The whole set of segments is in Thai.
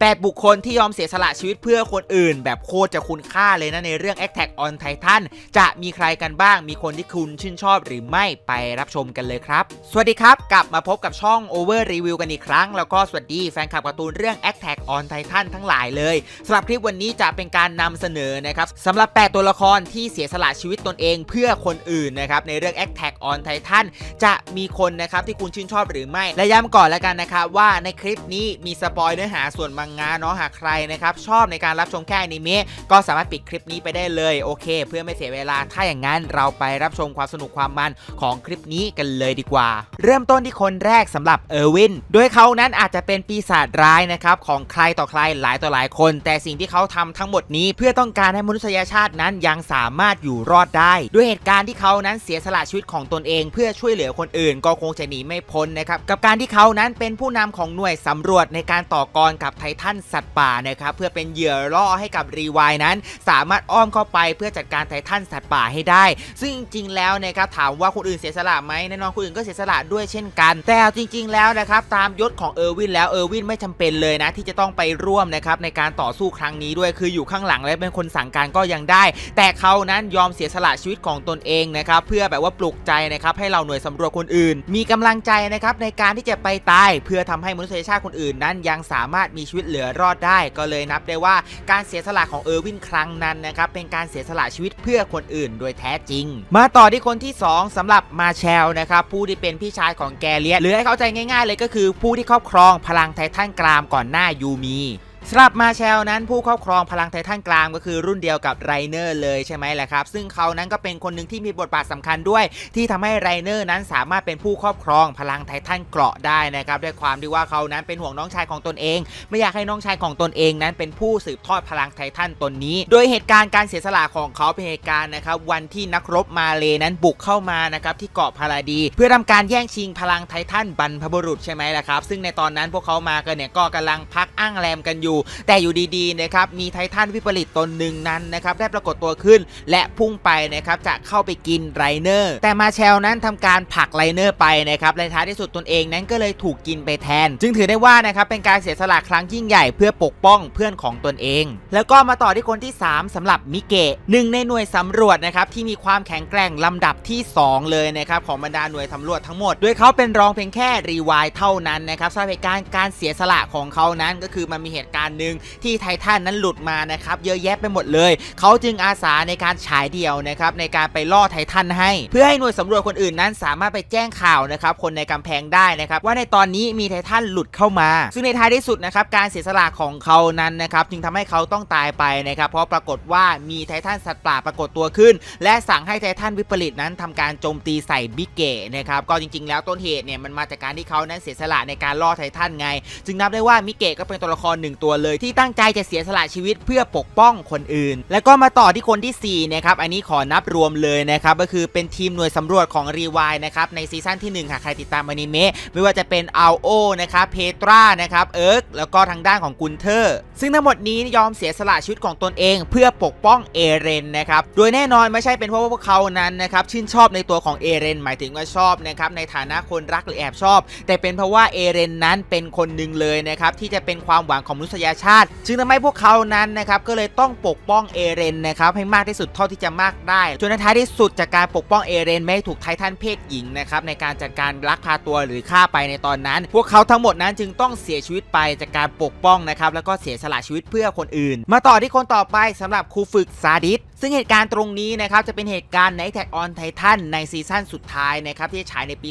8 บุคคลที่ยอมเสียสละชีวิตเพื่อคนอื่น แบบโคตรจะคุณค่าเลยนะในเรื่อง Attack on Titan จะมีใครกันบ้าง มีคนที่คุณชื่นชอบหรือไม่ไปรับชมกันเลยครับ สวัสดีครับ กลับมาพบกับช่อง Over Review กันอีกครั้ง แล้วก็สวัสดีแฟนคลับการ์ตูนเรื่อง Attack on Titan ทั้งหลายเลยสำหรับคลิปวันนี้จะเป็นการนำเสนอนะครับสำหรับ 8 ตัวละครที่เสียสละชีวิตตนเองเพื่อคนอื่นนะครับในเรื่อง Attack on Titan จะมีคนนะครับที่คุณชื่นชอบหรือไม่และย้ำก่อนแล้วกันนะครับว่าในคลิปนี้มีสปอยเนื้อหาส่วนมังงะเนาะหากใครนะครับชอบในการรับชมแค่อนิเมะก็สามารถปิดคลิปนี้ไปได้เลยโอเค เพื่อไม่เสียเวลาถ้าอย่างนั้นเราไปรับชมความสนุกความมันของคลิปนี้กันเลยดีกว่า เริ่มต้นที่คนแรกสำหรับเออร์วินโดยเขานั้นอาจจะเป็นปีศาจร้ายนะครับของใครต่อใครหลายต่อหลายคน แต่สิ่งที่เขาทำทั้งหมดนี้เพื่อต้องการให้มนุษยชาตินั้นยังสามารถอยู่รอดได้ ด้วยเหตุการณ์ที่เขานั้นเสียสละชีวิตของตนเอง เพื่อช่วยเหลือคนอื่น ก็คงจะหนีไม่พ้นนะครับกับการที่เขานั้นเป็นผู้นำของหน่วยสำรวจในการต่อกรกับไททันสัตว์ป่านะครับเพื่อเป็นเหยื่อล่อให้กับรีวายนั้น สามารถอ้อมเข้าไปเพื่อจัดการไททันสัตว์ป่าให้ได้ ซึ่งจริงๆแล้วนะครับถามว่าคนอื่นเสียสละไหมแน่นอนคนอื่นก็เสียสละด้วยเช่นกัน แต่จริง ๆ แล้วนะครับตามยศของเออร์วินแล้วเออร์วินไม่จำเป็นเลยนะที่จะต้องไปร่วมนะครับในการต่อสู้ครั้งนี้ด้วยคืออยู่ข้างหลังและเป็นคนสั่งการก็ยังได้ แต่เขานั้นยอมเสียสละชีวิตของตนเองนะครับเพื่อแบบว่าปลุกใจนะครับให้เราหน่วยสำรวจคนอื่น มีกำลังใจนะครับในการที่จะไปตาย เพื่อทำให้มนุษยชาติคนอื่นนั้นยังสามารถมีชีวิตเหลือรอดได้ก็เลยนับได้ว่าการเสียสละของเออร์วินครั้งนั้นนะครับเป็นการเสียสละชีวิตเพื่อคนอื่นโดยแท้จริง มาต่อที่คนที่ 2สำหรับมาแชลนะครับผู้ที่เป็นพี่ชายของแกเลียหรือให้เข้าใจง่าย ๆ เลยก็คือผู้ที่ครอบครองพลังไททันกรามก่อนหน้ายูมี สำหรับมาแชลนั้นผู้ครอบครองพลังไททันกลางก็คือรุ่นเดียวกับไรเนอร์เลยใช่ไหมแหละครับ ซึ่งเขานั้นก็เป็นคนหนึ่งที่มีบทบาทสำคัญด้วย ที่ทำให้ไรเนอร์นั้นสามารถเป็นผู้ครอบครองพลังไททันเกราะได้นะครับด้วยความที่ว่าเขานั้นเป็นห่วงน้องชายของตนเอง ไม่อยากให้น้องชายของตนเองนั้นเป็นผู้สืบทอดพลังไททันตนนี้ โดยเหตุการณ์การเสียสละของเขาเป็นเหตุการณ์นะครับวันที่นักรบมาเลนั้นบุกเข้ามานะครับที่เกาะพาราดี เพื่อทำการแย่งชิงพลังไททันบรรพบุรุษใช่ไหมล่ะครับซึ่งในตอนนั้นพวกเขามากันเนี่ยก็กำลังพักอ้างแรมกันอยู่แต่อยู่ดีๆนะครับมีไททันวิปริตตนหนึ่งนั้นนะครับได้ปรากฏตัวขึ้นและพุ่งไปนะครับจะเข้าไปกินไรเนอร์แต่มาแชลนั้นทำการผลักไรเนอร์ไปนะครับและท้ายที่สุดตนเองนั้นก็เลยถูกกินไปแทน จึงถือได้ว่านะครับเป็นการเสียสละครั้งยิ่งใหญ่เพื่อปกป้องเพื่อนของตนเอง แล้วก็มาต่อที่คนที่ 3สำหรับมิเกะหนึ่งในหน่วยสำรวจนะครับที่มีความแข็งแกร่งลำดับที่ 2 เลยนะครับของบรรดาหน่วยสำรวจทั้งหมดโดยเขาเป็นรองเพียงแค่รีวายเท่านั้นนะครับสำหรับเหตุการณ์การเสียสละของเขานั้นก็คือมันมีเหตุการณ์หนึ่งที่ไททันนั้นหลุดมานะครับเยอะแยะไปหมดเลย เขาจึงอาสาในการฉายเดี่ยวนะครับในการไปล่อไททันให้ เพื่อให้หน่วยสำรวจคนอื่นนั้นสามารถไปแจ้งข่าวนะครับคนในกำแพงได้นะครับว่าในตอนนี้มีไททันหลุดเข้ามา ซึ่งในท้ายที่สุดนะครับการเสียสละของเขานั้นนะครับจึงทำให้เขาต้องตายไปนะครับเพราะปรากฏว่ามีไททันสัตว์ป่าปรากฏตัวขึ้น และสั่งให้ไททันวิปริตนั้นทำการโจมตีใส่บิกเกะนะครับก็จริงๆ แล้วต้นเหตุเนี่ยมันมาจากการที่เขานั้นเสียสละในการล่อไททันไง จึงนับได้ว่ามิเกะก็เป็นตัวละครหนึ่งตัวเลยที่ตั้งใจจะเสียสละชีวิตเพื่อปกป้องคนอื่น แล้วก็มาต่อที่คนที่4นะครับอันนี้ขอนับรวมเลยนะครับก็คือเป็นทีมหน่วยสำรวจของรีวายนะครับในซีซั่นที่1หากใครติดตามอนิเมะไม่ว่าจะเป็นอัลโอนะครับเพตรานะครับเอิร์กแล้วก็ทางด้านของกุนเทอร์ ซึ่งทั้งหมดนี้ยอมเสียสละชีวิตของตนเอง เพื่อปกป้องเอเรนนะครับโดยแน่นอนไม่ใช่เป็นเพราะว่าพวกเขานั้นนะครับชื่นชอบในตัวของเอเรนหมายถึงว่าชอบนะครับในฐานะคนรักหรือแอบชอบ แต่เป็นเพราะว่าเอเรนนั้นเป็นคนหนึ่งเลยนะครับที่จะเป็นความหวังของมนุษยชาติ จึงทำให้พวกเขานั้นนะครับก็เลยต้องปกป้องเอเรนนะครับให้มากที่สุดเท่าที่จะมากได้จนในท้ายที่สุดจากการปกป้องเอเรนไม่ให้ถูกไททันเพศหญิงนะครับในการจัดการลักพาตัวหรือฆ่าไปในตอนนั้น พวกเขาทั้งหมดนั้นจึงต้องเสียชีวิตไปจากการปกป้องนะครับแล้วก็เสียสละชีวิตเพื่อคนอื่น มาต่อที่คนต่อไปสำหรับครูฝึกซาดิส ซึ่งเหตุการณ์ตรงนี้นะครับจะเป็นเหตุการณ์ใน Attack on Titan ในซีซั่นสุดท้ายนะครับที่ฉายในปี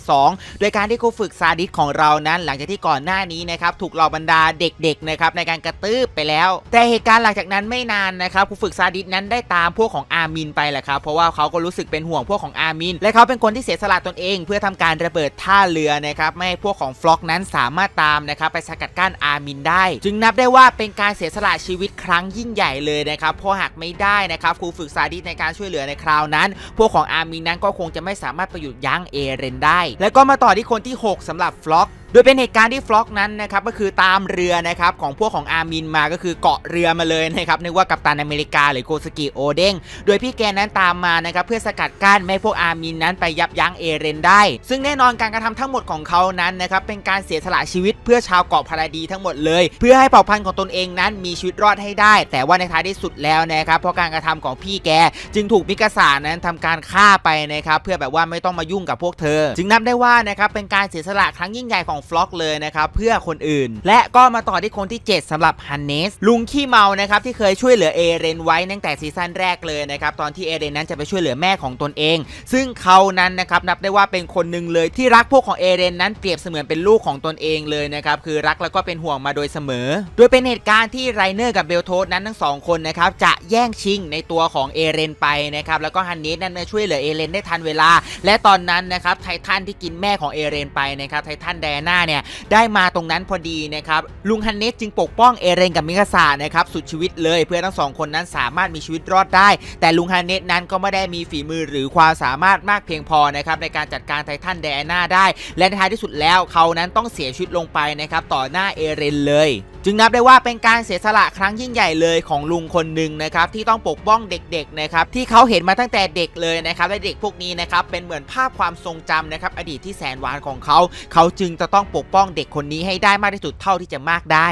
2022 โดยการที่ครูฝึกซาดิสของเรานั้น หลังจากที่ก่อนหน้านี้นะครับถูกเหล่าบรรดาเด็กๆนะครับในการกระตืบไปแล้ว แต่เหตุการณ์หลังจากนั้นไม่นานนะครับครูฝึกซาดิสนั้นได้ตามพวกของอามินไปแหละครับเพราะว่าเขาก็รู้สึกเป็นห่วงพวกของอามิน และเขาเป็นคนที่เสียสละตนเอง เพื่อทำการระเบิดท่าเรือนะครับไม่ให้พวกของฟล็อกนั้นสามารถตามนะครับไปสกัดกั้นอามินได้ จึงนับได้ว่าเป็นการเสียสละชีวิตครั้งยิ่งใหญ่เลยนะครับเพราะหากไม่ได้นะครับครูฝึกซาดิสในการช่วยเหลือในคราวนั้น พวกของอาร์มินนั้นก็คงจะไม่สามารถประยุดยั้งเอเรนได้ แล้วก็มาต่อที่คนที่ 6สำหรับฟล็อก โดยเป็นเหตุการณ์ที่ฟล็อกนั้นนะครับก็คือตามเรือนะครับของพวกของอาร์มินมาก็คือเกาะเรือมาเลยนะครับนึกว่ากัปตันอเมริกาหรือโกสกิโอเด้งโดยพี่แกนั้นตามมานะครับเพื่อสกัดกั้นไม่พวกอาร์มินนั้นไปยับยั้งเอเรนได้ ซึ่งแน่นอนการกระทำทั้งหมดของเขานั้นนะครับเป็นการเสียสละชีวิตเพื่อชาวเกาะพาราดีทั้งหมดเลย เพื่อให้เผ่าพันธุ์ของตนเองนั้นมีชีวิตรอดให้ได้ แต่ว่าในท้ายที่สุดแล้วนะครับเพราะการกระทำของพี่แกจึงถูกมิกาสานั้นทำการฆ่าไปนะครับเพื่อแบบว่าไม่ต้องมายุ่งกับพวกเธอ จึงนับได้ว่านะครับเป็นการเสียสละครั้งยิ่งใหญ่ของฟล็อกเลยนะครับเพื่อคนอื่น และก็มาต่อที่คนที่ 7สำหรับฮันเนสลุงขี้เมานะครับที่เคยช่วยเหลือเอเรนไว้ตั้งแต่ซีซั่นแรกเลยนะครับตอนที่เอเรนนั้นจะไปช่วยเหลือแม่ของตนเอง ซึ่งเขานั้นนะครับนับได้ว่าเป็นคนหนึ่งเลยที่รักพวกของเอเรนนั้นเปรียบเสมือนเป็นลูกของตนเองเลยนะครับคือรักแล้วก็เป็นห่วงมาโดยเสมอ โดยเป็นเหตุการณ์ที่ไรเนอร์กับเบลโทสนั้นทั้งสองคนนะครับจะแย่งชิงในตัวของเอเรนไปนะครับแล้วก็ฮันเนสนั้นช่วยเหลือเอเรนได้ทันเวลา และตอนนั้นนะครับไททันที่กินแม่ของเอเรนไปนะครับไททันแดนาเนี่ยได้มาตรงนั้นพอดีนะครับลุงฮันเนสจึงปกป้องเอเรนกับมิคาซานะครับสุดชีวิตเลยเพื่อทั้งสองคนนั้นสามารถมีชีวิตรอดได้ แต่ลุงฮันเนสนั้นก็ไม่ได้มีฝีมือหรือความสามารถมากเพียงพอนะครับในการจัดการไททันไดน่าได้ และท้ายที่สุดแล้วเขานั้นต้องเสียชีวิตลงไปนะครับต่อหน้าเอเรนเลย จึงนับได้ว่าเป็นการเสียสละครั้งยิ่งใหญ่เลยของลุงคนหนึ่งนะครับที่ต้องปกป้องเด็กๆนะครับที่เขาเห็นมาตั้งแต่เด็กเลยนะครับและเด็กพวกนี้นะครับเป็นเหมือนภาพความทรงจำนะครับอดีตที่แสนหวานของเขา เขาจึงจะต้องปกป้องเด็กคนนี้ให้ได้มากที่สุดเท่าที่จะมากได้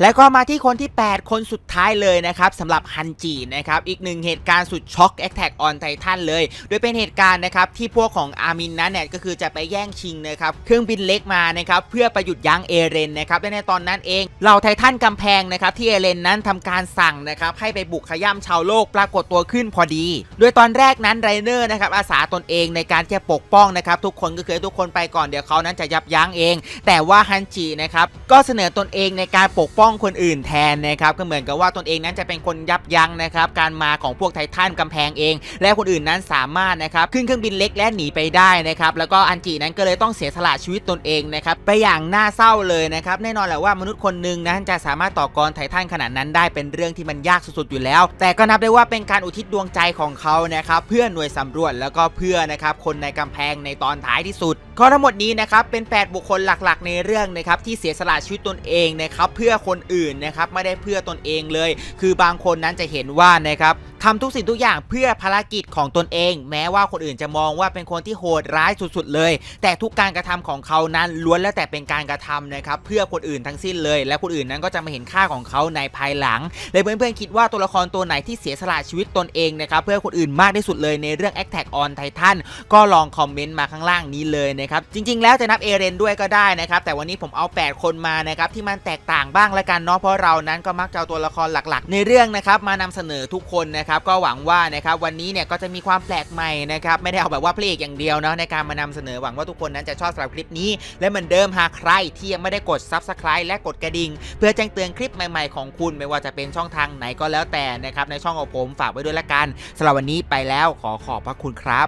แล้วก็มาที่คนที่ 8 คนสุดท้ายเลยนะครับสำหรับฮันจีนะครับอีกหนึ่งเหตุการณ์สุดช็อกแอคแท็กออนไททันเลย โดยเป็นเหตุการณ์นะครับที่พวกของอาร์มินนั้นเนี่ยก็คือจะไปแย่งชิงนะครับเครื่องบินเล็กมานะครับเพื่อไปหยุดยั้งเอเรนนะครับและในตอนนั้นเองเหล่าไททันกำแพงนะครับที่เอเรนนั้นทำการสั่งนะครับให้ไปบุกขย้ำชาวโลกปรากฏตัวขึ้นพอดี โดยตอนแรกนั้นไรเนอร์นะครับอาสาตนเองในการจะปกป้องนะครับทุกคนก็คือทุกคนไปก่อนเดี๋ยวเขานั้นจะยับยั้งเอง แต่ว่าฮันจีนะครับก็เสนอตนเองในการปกป้อง้องคนอื่นแทนนะครับก็เหมือนกับว่าตนเองนั้นจะเป็นคนยับยั้งนะครับการมาของพวกไททันกำแพงเอง และคนอื่นนั้นสามารถนะครับขึ้นเครื่องบินเล็กและหนีไปได้นะครับแล้วก็อันจีนั้นก็เลยต้องเสียสละชีวิตตนเองนะครับไปอย่างน่าเศร้าเลยนะครับแน่นอนแหละว่ามนุษย์คนหนึ่งนั้นจะสามารถต่อกรไททันขนาดนั้นได้เป็นเรื่องที่มันยากสุดๆอยู่แล้ว แต่ก็นับได้ว่าเป็นการอุทิศดวงใจของเขานะครับเพื่อหน่วยสำรวจแล้วก็เพื่อนะครับคนในกำแพงในตอนท้ายที่สุดก็ทั้งหมดนี้นะครับเป็น 8 บุคคลหลักๆ ในเรื่องนะครับที่เสียสละชีวิตตนเองนะครับเพื่อคนอื่นนะครับไม่ได้เพื่อตนเองเลย คือบางคนนั้นจะเห็นว่านะครับทำทุกสิ่งทุกอย่างเพื่อภารกิจของตนเอง แม้ว่าคนอื่นจะมองว่าเป็นคนที่โหดร้ายสุดๆเลย แต่ทุกการกระทำของเขานั้นล้วนแล้วแต่เป็นการกระทำนะครับเพื่อคนอื่นทั้งสิ้นเลย และคนอื่นนั้นก็จะมาเห็นค่าของเขาในภายหลังเลยเพื่อนๆคิดว่าตัวละครตัวไหนที่เสียสละชีวิตตนเองนะครับเพื่อคนอื่นมากที่สุดเลยในเรื่อง Attack on Titan ก็ลองคอมเมนต์มาข้างล่างนี้เลยนะครับจริง ๆ แล้วจะนับเอเรนด้วยก็ได้นะครับแต่วันนี้ผมเอา 8 คนมานะครับที่มันแตกต่างบ้างละกันเนาะเพราะเรานั้นก็มักจะเอาตัวละครหลักๆ ในเรื่องนะครับมานำเสนอทุกคนนะครับก็หวังว่านะครับวันนี้เนี่ยก็จะมีความแปลกใหม่นะครับไม่ได้เอาแบบว่าเพลงอย่างเดียวเนาะในการมานำเสนอหวังว่าทุกคนนั้นจะชอบสำหรับคลิปนี้ และเหมือนเดิมหากใครที่ยังไม่ได้กด Subscribe และกดกระดิ่งเพื่อแจ้งเตือนคลิปใหม่ๆของคุณไม่ว่าจะเป็นช่องทางไหนก็แล้วแต่นะครับในช่องของผมฝากไว้ด้วยละกันสำหรับวันนี้ไปแล้วขอขอบพระคุณครับ